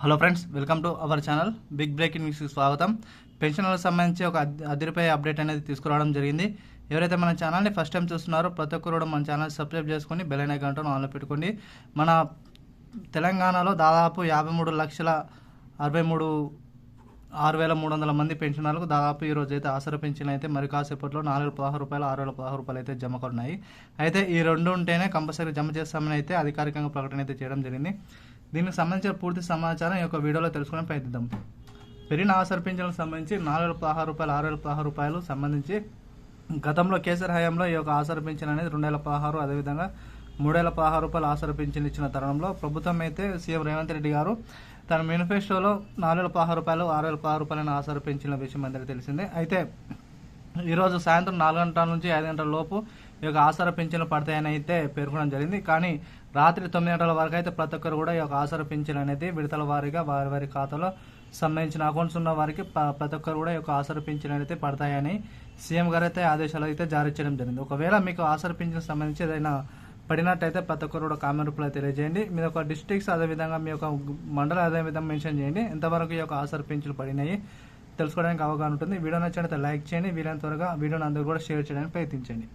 Hello friends welcome to our channel big breaking న్యూస్కి స్వాగతం. పెన్షన్లకు సంబంధించి ఒక అదిరిపై అప్డేట్ అనేది తీసుకురావడం జరిగింది. ఎవరైతే మన ఛానల్ని ఫస్ట్ టైం చూస్తున్నారో ప్రతి ఒక్కరు కూడా మన ఛానల్ సబ్స్క్రైబ్ చేసుకొని బెలైన గంటను ఆన్లో పెట్టుకోండి. మన తెలంగాణలో దాదాపు యాభై మూడు లక్షల అరవై మూడు ఆరు వేల మూడు వందల మంది పెన్షనర్లకు దాదాపు ఈ రోజు అయితే ఆసర పెన్షన్ అయితే మరి కాసేపట్లో నాలుగు వేల పదహారు రూపాయలు ఆరు వేల పదహారు రూపాయలు అయితే జమ ఉన్నాయి అయితే ఈ రెండు ఉంటేనే కంపల్సరీ జమ చేస్తామని అయితే అధికారికంగా ప్రకటన అయితే చేయడం జరిగింది. దీనికి సంబంధించిన పూర్తి సమాచారం ఈ యొక్క వీడియోలో తెలుసుకునే ప్రయత్నిద్దాం. పెరిగిన ఆసర పింఛన్లకు సంబంధించి నాలుగు వేల పదహారు రూపాయలు ఆరు వేల పదహారు రూపాయలు సంబంధించి గతంలో కేసీఆర్ హయాంలో ఈ యొక్క ఆసర పింఛన్ అనేది రెండు వేల పదహారు అదేవిధంగా మూడు వేల పదహారు రూపాయలు ఆసర పింఛన్ ఇచ్చిన తరుణంలో ప్రభుత్వం అయితే సీఎం రేవంత్ రెడ్డి గారు తన మేనిఫెస్టోలో నాలుగు వేల పదహారు రూపాయలు ఆరు వేల పదహారు రూపాయలను ఆసర పెంచిన విషయం అందరికీ తెలిసిందే. అయితే ఈరోజు సాయంత్రం నాలుగు గంటల నుంచి ఐదు గంటల లోపు ఈ యొక్క ఆసర పింఛన్లు పడతాయని అయితే పేర్కొనడం జరిగింది. కానీ రాత్రి తొమ్మిది గంటల వరకు అయితే ప్రతి ఒక్కరు కూడా ఈ యొక్క ఆసర పింఛన్ అనేది విడతల వారీగా వారి వారి ఖాతాలో సంబంధించిన అకౌంట్స్ ఉన్న వారికి ప్రతి ఒక్కరు కూడా ఈ యొక్క ఆసర పింఛన్ అయితే పడతాయని సీఎం గారు అయితే ఆదేశాలు అయితే జారీ చేయడం జరిగింది. ఒకవేళ మీకు ఆసర పింఛన్ సంబంధించి ఏదైనా పడినట్టయితే ప్రతి ఒక్కరు కూడా కామెంట్ రూపంలో తెలియజేయండి. మీ యొక్క డిస్ట్రిక్ట్స్ అదేవిధంగా మీ యొక్క మండలం అదేవిధంగా మెన్షన్ చేయండి. ఎంతవరకు ఈ యొక్క ఆసర పింఛన్లు పడినాయి తెలుసుకోవడానికి అవగాహన ఉంటుంది. వీడియో నచ్చినట్లయితే లైక్ చేయండి. వీలైన త్వరగా వీడియోని అందరూ కూడా షేర్ చేయడానికి ప్రయత్నించండి.